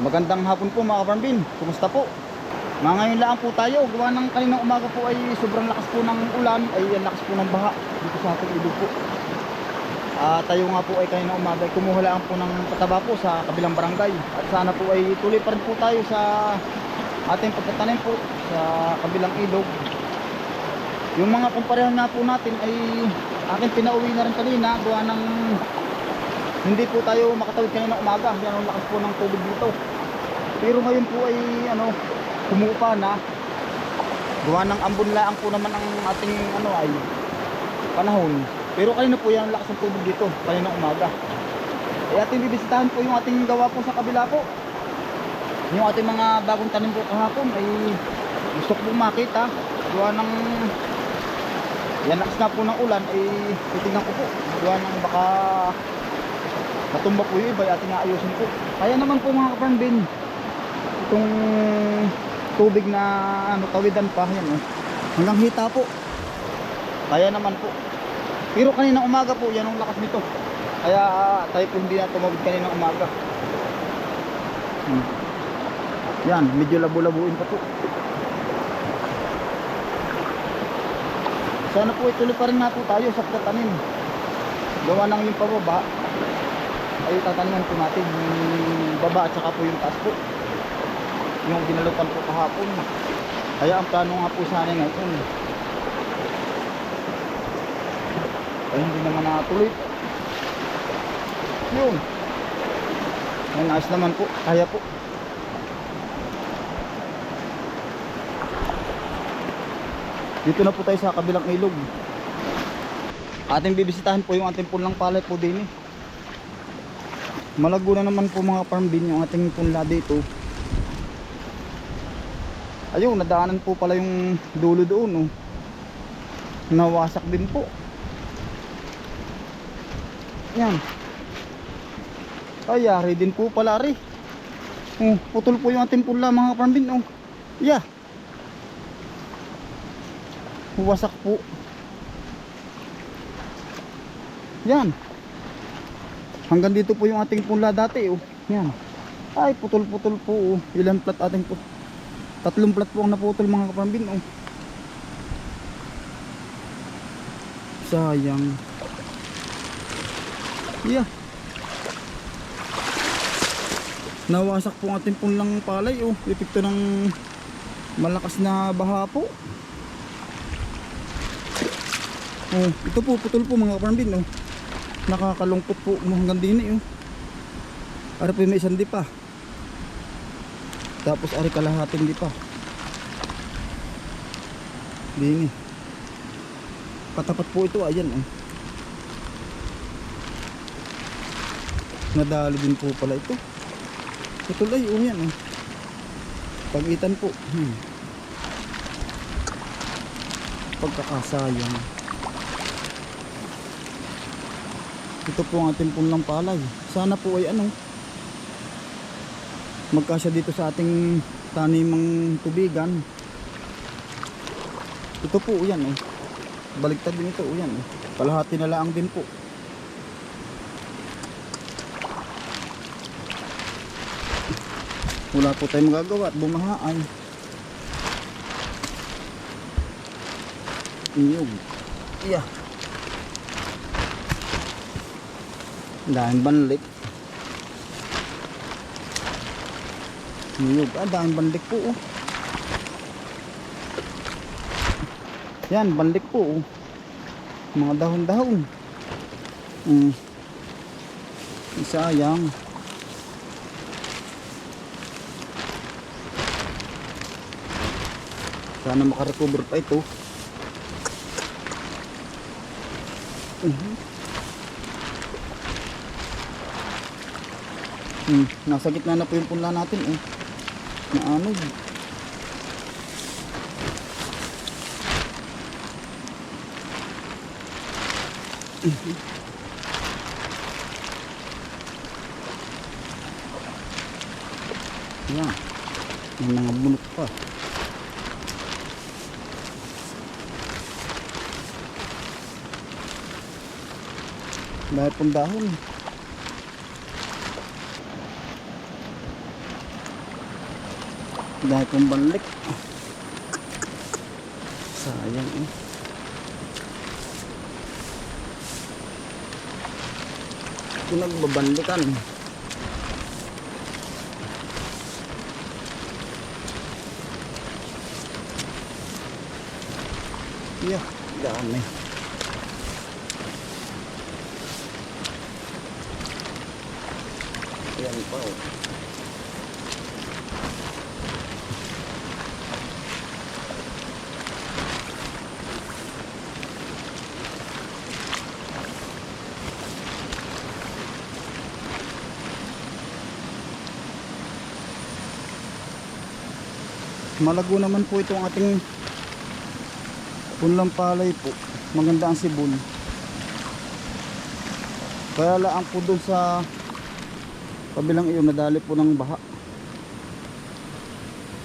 Magandang hapon po mga kaparambin. Kumusta po? Mga ngayon lang po tayo. Gawa ng kaninang umaga po ay sobrang lakas po ng ulan. Ay ang lakas po ng baha dito sa ating ilog po. At tayo nga po ay kaninang umaga ay kumuha lang po ng pataba po sa kabilang barangay. At sana po ay tuloy pa rin po tayo sa ating pagtatanim po sa kabilang ilog. Yung mga kumparehan nga po natin ay akin pinauwi na rin kanina. Gawa ng hindi po tayo makatawid kanina umaga. Yan ang lakas po ng tubig dito. Pero ngayon po ay ano, kumupa na. Gawa ng ambon laang po naman ang ating ano ay panahon. Pero kanina po yan ang lakas ng tubig dito. Kanina umaga. Ay ating bibisitahan po yung ating gawa po sa kabila po. Yung ating mga bagong tanim po kahapon ay gusto ko makita. Gawa ng yan lakas na po ng ulan ay titignan ko po. Gawa ng baka matumba po yung iba ay ating aayusin po. Kaya naman po mga kaparambin, itong tubig na ano, tawidan pa, yan oh. hanggang hita po. Kaya naman po. Pero kanina umaga po, yan ang lakas nito. Kaya ah, tayo po hindi na tumawid kanina umaga. Hmm. Yan, medyo labo-labuin pa po. Sana po ituloy pa rin nga po tayo sa pagtatanim. Gawa ng yung pababa, ay tataniman po natin yung baba at saka po yung taas po. Yung ginalupan po kahapon. Kaya ang plano nga po sana ngayon. Ay hindi naman natuloy. Yun. Ay naayos naman po. Kaya po. Dito na po tayo sa kabilang ilog. Ating bibisitahin po yung ating pulang palay po din eh malago na naman po mga farm bin yung ating punla dito. Ayun nadaanan po pala yung dulo doon oh. nawasak din po. Yan. Ay yari din po pala rin oh, putol po yung ating punla mga farm bin oh. yeah wasak po. Yan Hanggang dito po yung ating punla dati oh. Yan. Ay putol-putol po oh. Ilan plat ating po? Tatlong plat po ang naputol mga kapambin oh. Sayang. Yeah. Nawasak po ang ating punlang palay oh. Epekto ng malakas na baha po. Oh, ito po putol po mga kapambin oh nakakalungkot po hanggang din eh oh. Ari po may isang di pa. Tapos ari kalahating di pa. Dini. Patapat po ito ayan oh. Nadali din po pala ito. Ay oh yan oh. Pagitan po. Hmm. Pagkakasayang. Ito po ang ating punlang palay sana po ay ano magkasya dito sa ating tanimang tubigan. Ito po yan oh baliktad din ito yan oh kalahati na lang din po. Wala po tayong magagawa at bumahaan iyog iya Dahil banlik. Niyog. Ah, dahil banlik po. Oh. Yan, banlik po. Oh. Mga dahon-dahon. Mm. Sayang. Sana makarecover pa ito. Mhm. Hmm, nasa gitna na po yung punla natin eh. Naanog. Yan. May mga bunot pa. Dahil pong dahon. Dahil pong banlik. Sayang eh. Ito nagbabanlikan. Yeah, dami. Ayan pa oh. Malago naman po itong ating punlang palay po. Maganda ang sibol. Kaya lang po doon sa kabilang iyon nadali po ng baha.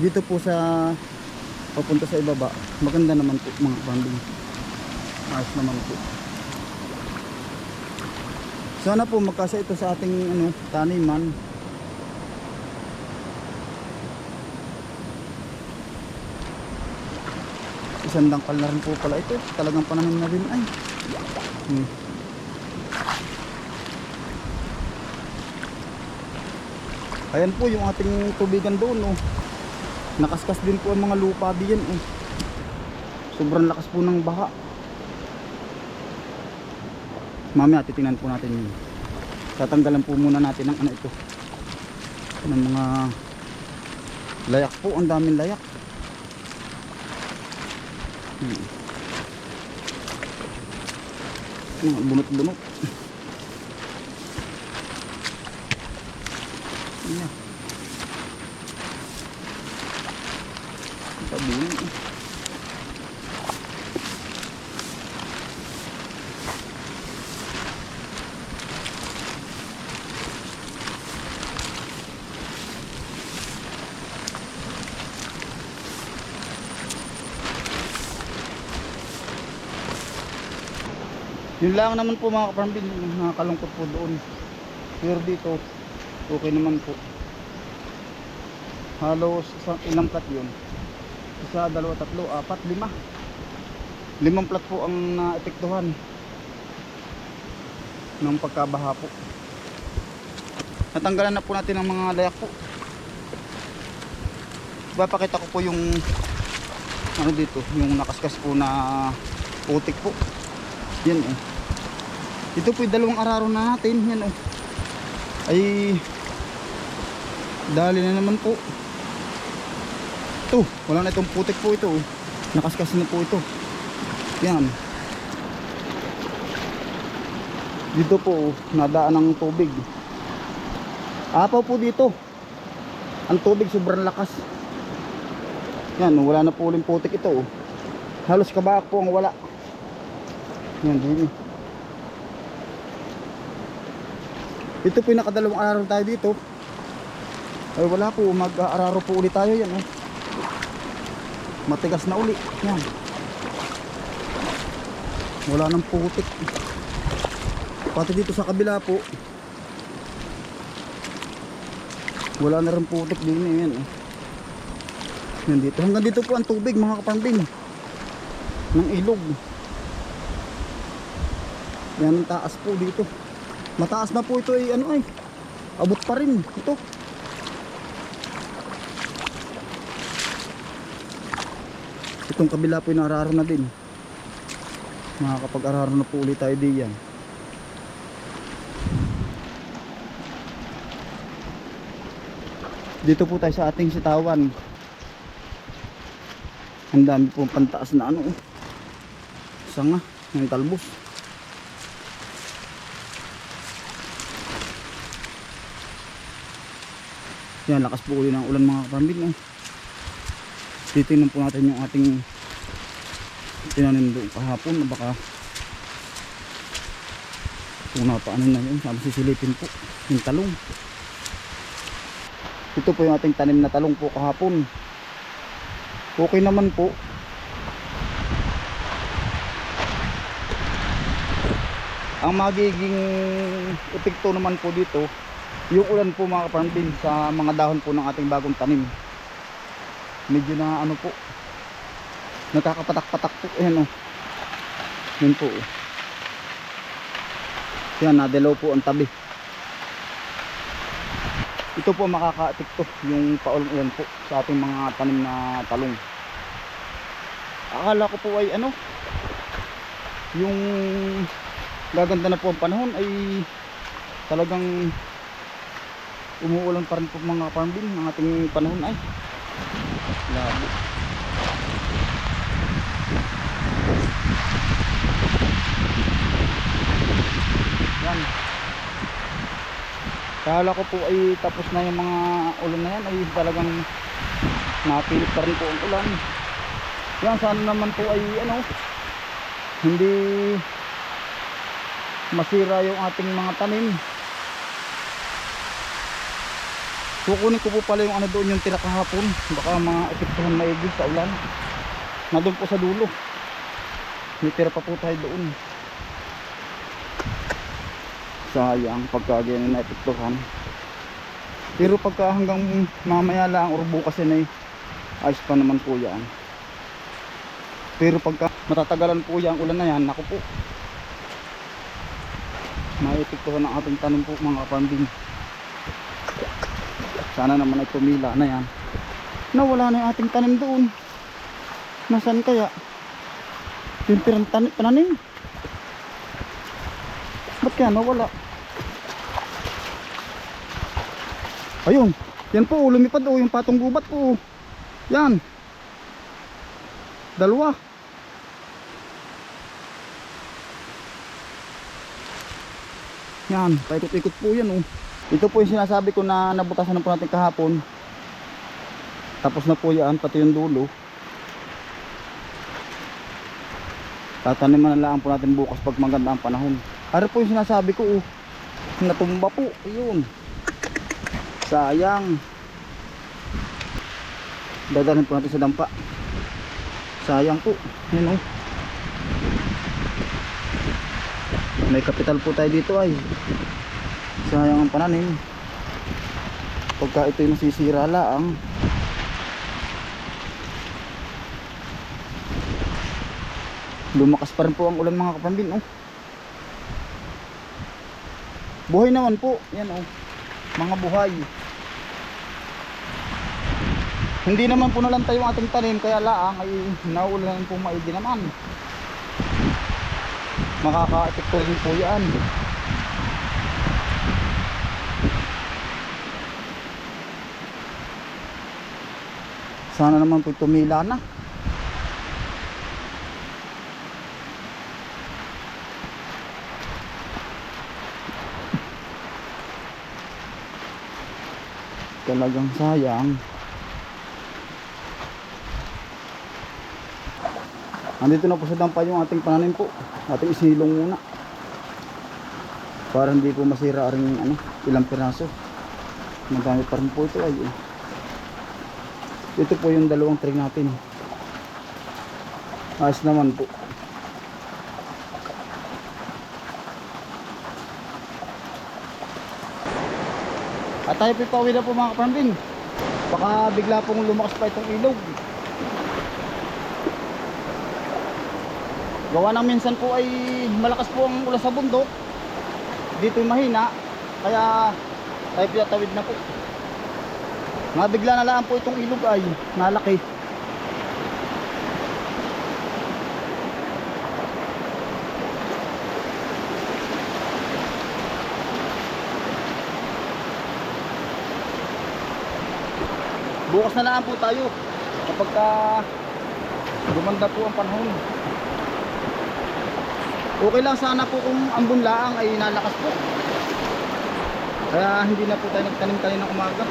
Dito po sa papunta sa ibaba, maganda naman po mga kambing. Ayos naman po. Sana po magkasa ito sa ating ano, taniman. Isang dangkal na rin po pala ito. Talagang pananim na rin ay. Hmm. Ayan po yung ating tubigan doon. Oh. Nakaskas din po ang mga lupa diyan. Oh. Sobrang lakas po ng baha. Mamaya titingnan po natin yun. Tatanggalan po muna natin ng ano ito. Ng mga layak po. Ang daming layak. Hmm. Mga bunot-bunot. Yeah. Tabi yun. Yun lang naman po mga kaparambin, nakakalungkot po doon. Pero dito, okay naman po. Halos isang ilang plat yun. Isa, dalawa, tatlo, apat, lima. Limang plat po ang naepektuhan ng pagkabaha po. Natanggalan na po natin ang mga layak po. Papakita ko po yung ano dito, yung nakaskas po na putik po. Yan oh. Ito po yung dalawang araro na natin. Yan oh. Ay dali na naman po. Ito, wala na itong putik po ito. oh. Nakaskas na po ito. Yan. Dito po, oh, nadaan ng tubig. Apaw po dito. Ang tubig sobrang lakas. Yan, wala na po uling putik ito. oh. Halos kabaak po ang wala. Yan, din. Ito po yung nakadalawang araw tayo dito. Ay wala po, mag-aararo po ulit tayo yan. Oh. Matigas na uli. Yan. Wala nang putik. Pati dito sa kabila po. Wala na rin putik din eh. Yan, oh. yan dito. Hanggang dito po ang tubig mga kapambing. Ng ilog. Yan taas po dito. Mataas na po ito ay ano ay. Abot pa rin ito. Itong kabila po yung nararo na din. Makakapag-araro na po ulit tayo diyan. Dito po tayo sa ating sitawan. Ang dami pong pantaas na ano. oh. Sanga ng talbos. Yan, lakas po uli ng ulan mga kapambin. Oh. Titingnan po natin yung ating tinanim doon kahapon baka kung napaano na yun, sabi sisilipin po yung talong. Ito po yung ating tanim na talong po kahapon. Okay naman po. Ang magiging epekto naman po dito, yung ulan po mga kapambin sa mga dahon po ng ating bagong tanim. medyo na ano po nagkakapatak-patak po ayan oh yun po oh. yan nadelaw po ang tabi ito po makaka-epekto yung paulong yan po sa ating mga tanim na talong akala ko po ay ano yung gaganda na po ang panahon ay talagang umuulan pa rin po mga farm bin ng ating panahon ay. Labo. Yan. Kala ko po ay tapos na yung mga ulan na yan ay talagang napilit pa rin po ang ulan. Yan sana naman po ay ano hindi masira yung ating mga tanim kukunin ko po pala yung ano doon yung tira kahapon baka mga epektuhan maigi sa ulan. Na doon po sa dulo. May tira pa po tayo doon. Sayang pagka ganyan na epektuhan pero pagka hanggang mamaya lang or bukas ay ayos pa naman po yan. Pero pagka matatagalan po yan ulan na yan naku po. Maepektuhan ang ating tanim po mga kapambing sana naman ay tumila na yan. Nawala na yung ating tanim doon. Nasan kaya? Yung tanim, pananim ba't kaya nawala? Ayun yan po lumipad oh, yung patong gubat po. Yan. Dalawa. Yan paikot-ikot po yan oh ito po yung sinasabi ko na nabutasan na po natin kahapon. Tapos na po yan pati yung dulo. Tataniman na lang po natin bukas pag maganda ang panahon. Ano po yung sinasabi ko oh? Natumba po ayun sayang. Dadalhin po natin sa dampa. Sayang po yun oh. May kapital po tayo dito ay sayang ang pananim. Pagka ito'y nasisira lang. Lumakas pa rin po ang ulan mga kapambin oh. buhay naman po. Yan oh. Mga buhay. Hindi naman po nalantay yung ating tanim kaya laang ay naulan po maigi naman. Makaka-epekto rin po yan sana naman po tumila na. Talagang sayang. Andito na po sa dampa yung ating pananim po. Ating isilong muna. Para hindi po masira rin ano, ilang piraso. Madami pa rin po ito ay eh. Ito po yung dalawang tray natin. Ayos naman po. At tayo po pauwi na po mga kaparambing. Baka bigla pong lumakas pa itong ilog. Gawa ng minsan po ay malakas po ang ulan sa bundok. Dito mahina kaya tayo pinatawid na po mabigla na lang po itong ilog ay nalaki. Bukas na lang po tayo kapag ka gumanda po ang panahon. Okay lang sana po kung ang bunlaang ay nalakas po. Kaya hindi na po tayo nagtanim kanina umaga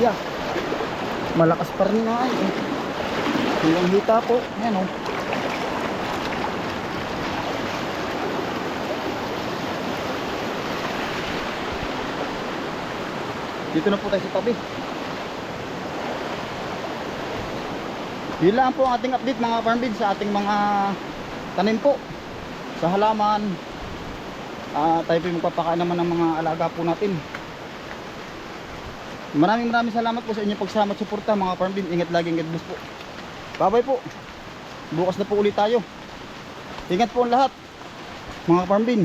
Yeah. Malakas pa rin nga eh. Yung hita po. Ayan oh. Dito na po tayo sa tabi. Yun lang po ang ating update mga farm bin sa ating mga tanim po. Sa halaman. Ah, tayo po magpapakain naman ng mga alaga po natin. Maraming maraming salamat po sa inyong pagsama at suporta mga farm bin. Ingat lagi, ingat bless po. Bye-bye po. Bukas na po ulit tayo. Ingat po ang lahat. Mga farm bin.